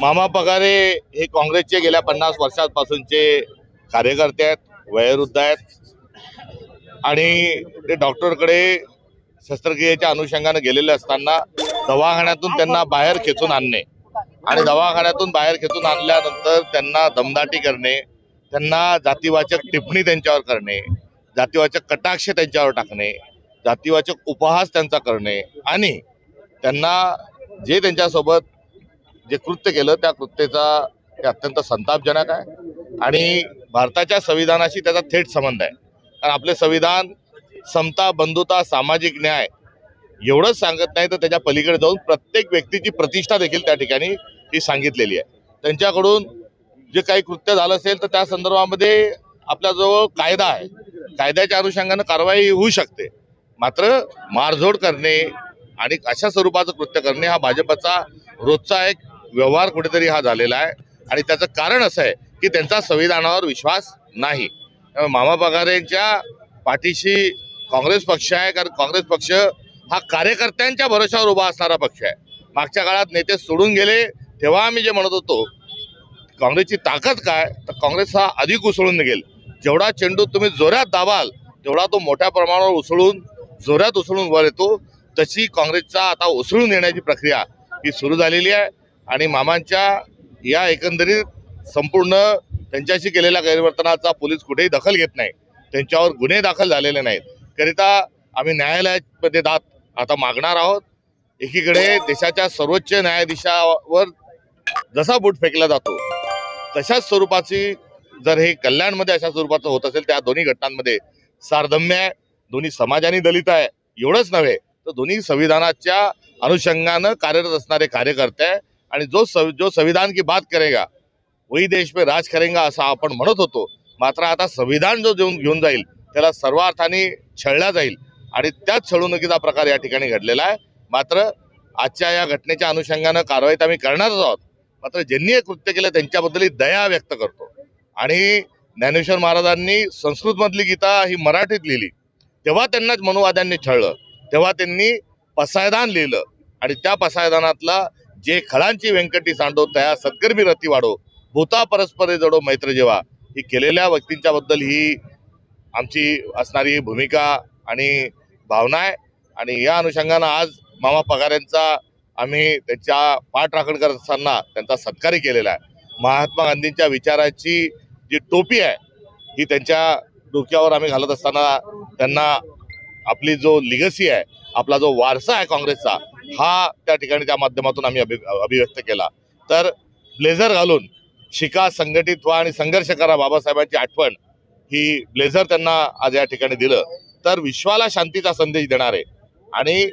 मामा पगारे हे काँग्रेसचे गेल्या पन्नास वर्षांपासूनचे कार्यकर्ते आहेत वयोवृद्ध आहेत. आणि ते डॉक्टरकडे शस्त्रक्रियेच्या अनुषंगाने गेलेले असताना दवाखान्यातून त्यांना बाहेर खेचून आणणे आणि दवाखान्यातून बाहेर खेचून आणल्यानंतर त्यांना दमदाटी करणे त्यांना जातीवाचक टिप्पणी त्यांच्यावर करणे जातीवाचक कटाक्ष त्यांच्यावर टाकणे जातीवाचक उपहास त्यांचा करणे आणि त्यांना जे त्यांच्यासोबत जे कृत्य केलं त्या कृत्येचा हे अत्यंत संतापजनक आहे. आणि भारताच्या संविधानाशी त्याचा थेट संबंध आहे. कारण आपले संविधान समता बंधुता सामाजिक न्याय एवढंच सांगत नाही तर त्याच्या पलीकडे जाऊन प्रत्येक व्यक्तीची प्रतिष्ठा देखील त्या ठिकाणी ही सांगितलेली आहे. त्यांच्याकडून जे काही कृत्य झालं असेल तर त्या संदर्भामध्ये आपल्याजवळ कायदा आहे. कायद्याच्या अनुषंगानं कारवाई होऊ शकते. मात्र मारझोड करणे आणि अशा स्वरूपाचं कृत्य करणे हा भाजपचा रोजचा एक व्यवहार कुठेतरी हा झालेला आहे. आणि त्याचं कारण असं आहे की त्यांचा संविधानावर विश्वास नाही. त्यामुळे मामा पगारेंच्या पाठीशी काँग्रेस पक्ष आहे कारण काँग्रेस पक्ष हा कार्यकर्त्यांच्या भरोशावर उभा असणारा पक्ष आहे. मागच्या काळात नेते सोडून गेले तेव्हा आम्ही जे म्हणत होतो काँग्रेसची ताकद काय? तर काँग्रेस हा अधिक उसळून निघेल जेवढा चेंडू तुम्ही जोरात दाबाल तेवढा तो मोठ्या प्रमाणावर उसळून जोरात उसळून वर येतो. तशी काँग्रेसचा आता उसळून येण्याची प्रक्रिया ही सुरू झालेली आहे. आणि मामांच्या या एकंदरीत संपूर्ण त्यांच्याशी केलेल्या गैरवर्तनाचा पोलीस कुठेही दखल घेत नाही. त्यांच्यावर गुन्हे दाखल झालेले नाहीत. करिता आम्ही न्यायालयामध्ये दात आता मागणार आहोत. एकीकडे देशाच्या सर्वोच्च न्यायाधीशावर जसा बूट फेकला जातो तशाच स्वरूपाची जर हे कल्याणमध्ये अशा स्वरूपाचं होत असेल त्या दोन्ही घटनांमध्ये सारधम्य आहे. दोन्ही समाजाने दलित आहे. एवढंच नव्हे तर दोन्ही संविधानाच्या अनुषंगानं कार्यरत असणारे कार्यकर्ते आहे आणि जो सव जो संविधान की बात करेगा वही देश पे राज करेगा असं आपण म्हणत होतो. मात्र आता संविधान जो देऊन घेऊन जाईल त्याला सर्व अर्थाने छळला जाईल. आणि त्याच छळवणुकीचा प्रकार या ठिकाणी घडलेला आहे. मात्र आजच्या या घटनेच्या अनुषंगानं कारवाई तर आम्ही करणारच आहोत. मात्र ज्यांनी हे कृत्य केलं त्यांच्याबद्दल दया व्यक्त करतो. आणि ज्ञानेश्वर महाराजांनी संस्कृतमधली गीता ही मराठीत लिहिली. तेव्हा त्यांनाच मनुवाद्यांनी छळलं. तेव्हा त्यांनी पसायदान लिहिलं. आणि त्या पसायदानातला जे खळांची व्यंकटी सांडो त्या सत्कर्मी रती वाढो भूता परस्परे जडो मैत्र जेवा ही केलेल्या व्यक्तींच्या बद्दल ही आमची असणारी भूमिका आणि भावना आहे. आणि या अनुषंगानं आज मामा पगार यांचा आम्ही त्यांच्या पाठराखण करत असताना त्यांचा सत्कारही केलेला आहे. महात्मा गांधींच्या विचाराची जी टोपी आहे ही त्यांच्या डोक्यावर आम्ही घालत असताना त्यांना आपली जो लिगसी आहे आपला जो वारसा आहे काँग्रेसचा हा त्या ठिकाणी त्या माध्यमातून आम्ही अभि अभिव्यक्त केला. तर ब्लेझर घालून शिका संघटित व्हा आणि संघर्ष करा बाबासाहेबांची आठवण ही ब्लेझर त्यांना आज या ठिकाणी दिलं. तर विश्वाला शांतीचा संदेश देणार आहे आणि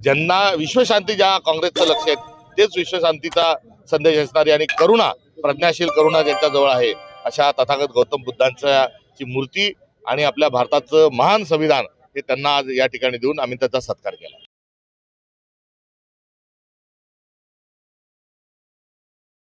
ज्यांना विश्वशांती ज्या काँग्रेसचं लक्ष आहे तेच विश्वशांतीचा संदेश असणारी आणि करुणा प्रज्ञाशील करुणा ज्यांच्याजवळ आहे अशा तथागत गौतम बुद्धांच्या ची मूर्ती आणि आपल्या भारताचं महान संविधान हे त्यांना आज या ठिकाणी देऊन आम्ही त्याचा सत्कार केला.